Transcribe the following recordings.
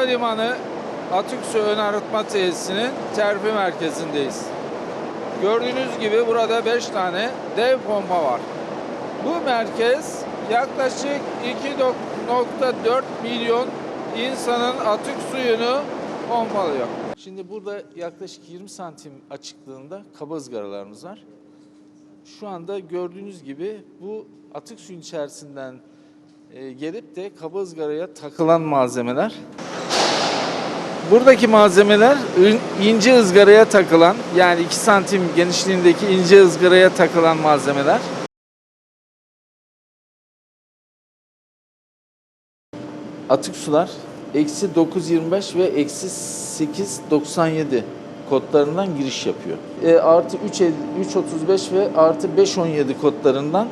Limanı Atık Su Ön Arıtma Tesisinin terfi merkezindeyiz. Gördüğünüz gibi burada 5 tane dev pompa var. Bu merkez yaklaşık 2.4 milyon insanın atık suyunu pompalıyor. Şimdi burada yaklaşık 20 santim açıklığında kaba ızgaralarımız var. Şu anda gördüğünüz gibi bu atık suyun içerisinden e, gelip de kaba ızgaraya takılan malzemeler. Buradaki malzemeler ince ızgaraya takılan yani 2 santim genişliğindeki ince ızgaraya takılan malzemeler. Atık sular eksi 9.25 ve eksi 8.97 kodlarından giriş yapıyor. E, artı 3.50 3.35 ve artı 5.17 kodlarından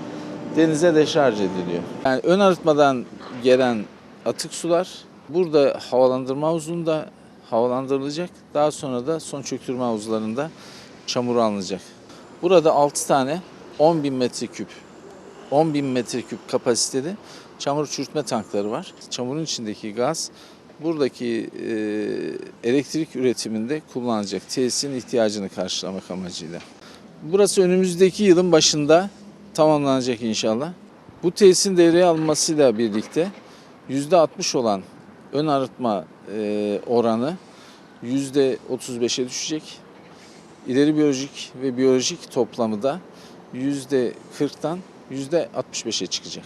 denize deşarj ediliyor. Yani ön arıtmadan gelen atık sular burada havalandırma havuzunda havalandırılacak. Daha sonra da son çöktürme havuzlarında çamur alınacak. Burada 6 tane 10.000 metreküp 10 bin metreküp kapasiteli çamur çürütme tankları var. Çamurun içindeki gaz buradaki e, elektrik üretiminde kullanılacak tesisin ihtiyacını karşılamak amacıyla. Burası önümüzdeki yılın başında tamamlanacak inşallah. Bu tesisin devreye alınmasıyla birlikte %60 olan ön arıtma e, oranı %35'e düşecek. İleri biyolojik ve biyolojik toplamı da %40'tan %65'e çıkacak.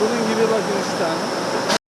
Bunun gibi bakın üç tane.